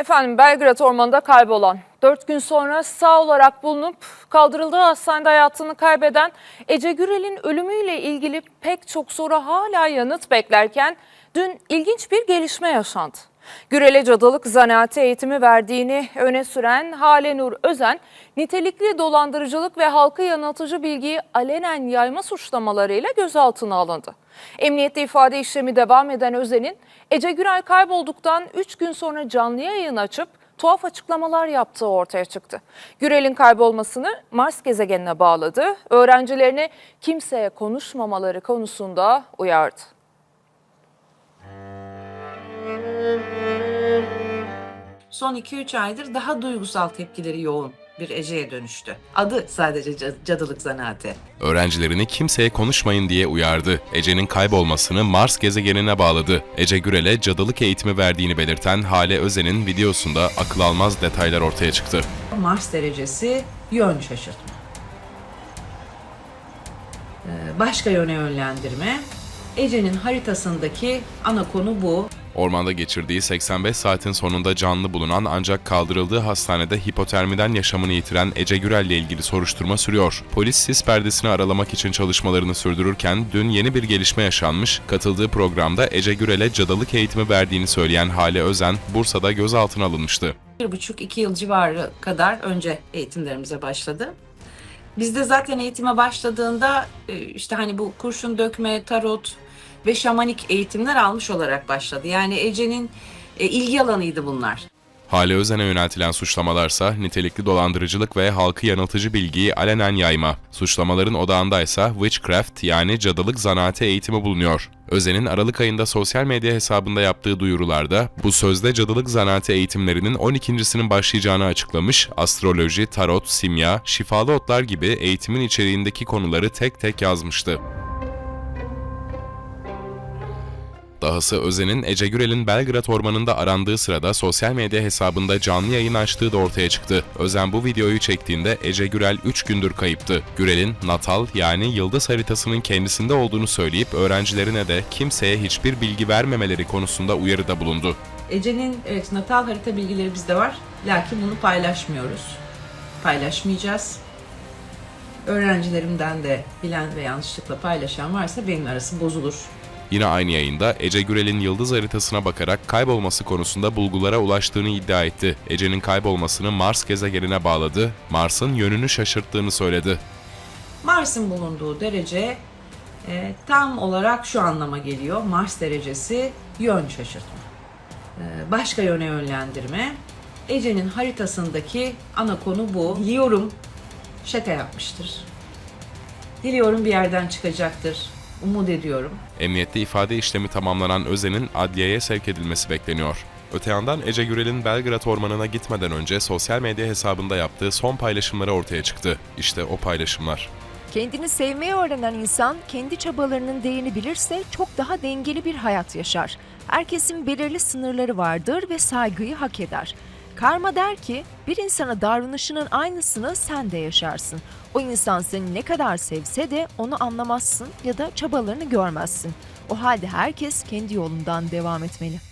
Efendim Belgrad Ormanı'nda kaybolan, 4 gün sonra sağ olarak bulunup kaldırıldığı hastanede hayatını kaybeden Ece Gürel'in ölümüyle ilgili pek çok soru hala yanıt beklerken dün ilginç bir gelişme yaşandı. Gürel'e cadılık zanaati eğitimi verdiğini öne süren Hale Nur Özen, nitelikli dolandırıcılık ve halkı yanıltıcı bilgiyi alenen yayma suçlamalarıyla gözaltına alındı. Emniyette ifade işlemi devam eden Özen'in Ece Gürel kaybolduktan 3 gün sonra canlı yayın açıp tuhaf açıklamalar yaptığı ortaya çıktı. Gürel'in kaybolmasını Mars gezegenine bağladı. Öğrencilerini kimseye konuşmamaları konusunda uyardı. Son 2-3 aydır daha duygusal tepkileri yoğun bir Ece'ye dönüştü. Adı sadece ca- cadılık zanaati. Öğrencilerini kimseye konuşmayın diye uyardı. Ece'nin kaybolmasını Mars gezegenine bağladı. Ece Gürel'e cadılık eğitimi verdiğini belirten Hale Özen'in videosunda akıl almaz detaylar ortaya çıktı. Mars derecesi yön şaşırtma. Ee, Başka yöne yönlendirme. Ece'nin haritasındaki ana konu bu. Ormanda geçirdiği 85 saatin sonunda canlı bulunan ancak kaldırıldığı hastanede hipotermiden yaşamını yitiren Ece Gürel ile ilgili soruşturma sürüyor. Polis sis perdesini aralamak için çalışmalarını sürdürürken dün yeni bir gelişme yaşanmış. Katıldığı programda Ece Gürel'e cadılık eğitimi verdiğini söyleyen Hale Özen, Bursa'da gözaltına alınmıştı. Bir buçuk iki yıl civarı kadar önce eğitimlerimize başladı. Bizde zaten eğitime başladığında e, işte hani bu kurşun dökme, tarot ve şamanik eğitimler almış olarak başladı. Yani Ece'nin e, ilgi alanıydı bunlar. Hale Özen'e yöneltilen suçlamalarsa nitelikli dolandırıcılık ve halkı yanıltıcı bilgiyi alenen yayma. Suçlamaların odağındaysa witchcraft yani cadılık zanaati eğitimi bulunuyor. Özen'in Aralık ayında sosyal medya hesabında yaptığı duyurularda bu sözde cadılık zanaati eğitimlerinin 12.sinin başlayacağını açıklamış, astroloji, tarot, simya, şifalı otlar gibi eğitimin içeriğindeki konuları tek tek yazmıştı. Dahası Özen'in Ece Gürel'in Belgrad Ormanı'nda arandığı sırada sosyal medya hesabında canlı yayın açtığı da ortaya çıktı. Özen bu videoyu çektiğinde Ece Gürel 3 gündür kayıptı. Gürel'in natal yani yıldız haritasının kendisinde olduğunu söyleyip öğrencilerine de kimseye hiçbir bilgi vermemeleri konusunda uyarıda bulundu. Ece'nin evet natal harita bilgileri bizde var. Lakin bunu paylaşmıyoruz. Paylaşmayacağız. Öğrencilerimden de bilen ve yanlışlıkla paylaşan varsa benim arası bozulur. Yine aynı yayında Ece Gürel'in yıldız haritasına bakarak kaybolması konusunda bulgulara ulaştığını iddia etti. Ece'nin kaybolmasını Mars gezegenine bağladı, Mars'ın yönünü şaşırttığını söyledi. Mars'ın bulunduğu derece e, tam olarak şu anlama geliyor. Mars derecesi yön şaşırtma. E, başka yöne yönlendirme. Ece'nin haritasındaki ana konu bu. Diliyorum şaka yapmıştır. Diliyorum bir yerden çıkacaktır. Umut ediyorum. Emniyette ifade işlemi tamamlanan Özen'in adliyeye sevk edilmesi bekleniyor. Öte yandan Ece Gürel'in Belgrad Ormanı'na gitmeden önce sosyal medya hesabında yaptığı son paylaşımları ortaya çıktı. İşte o paylaşımlar. Kendini sevmeyi öğrenen insan kendi çabalarının değerini bilirse çok daha dengeli bir hayat yaşar. Herkesin belirli sınırları vardır ve saygıyı hak eder. Karma der ki bir insana davranışının aynısını sen de yaşarsın. O insan seni ne kadar sevse de onu anlamazsın ya da çabalarını görmezsin. O halde herkes kendi yolundan devam etmeli.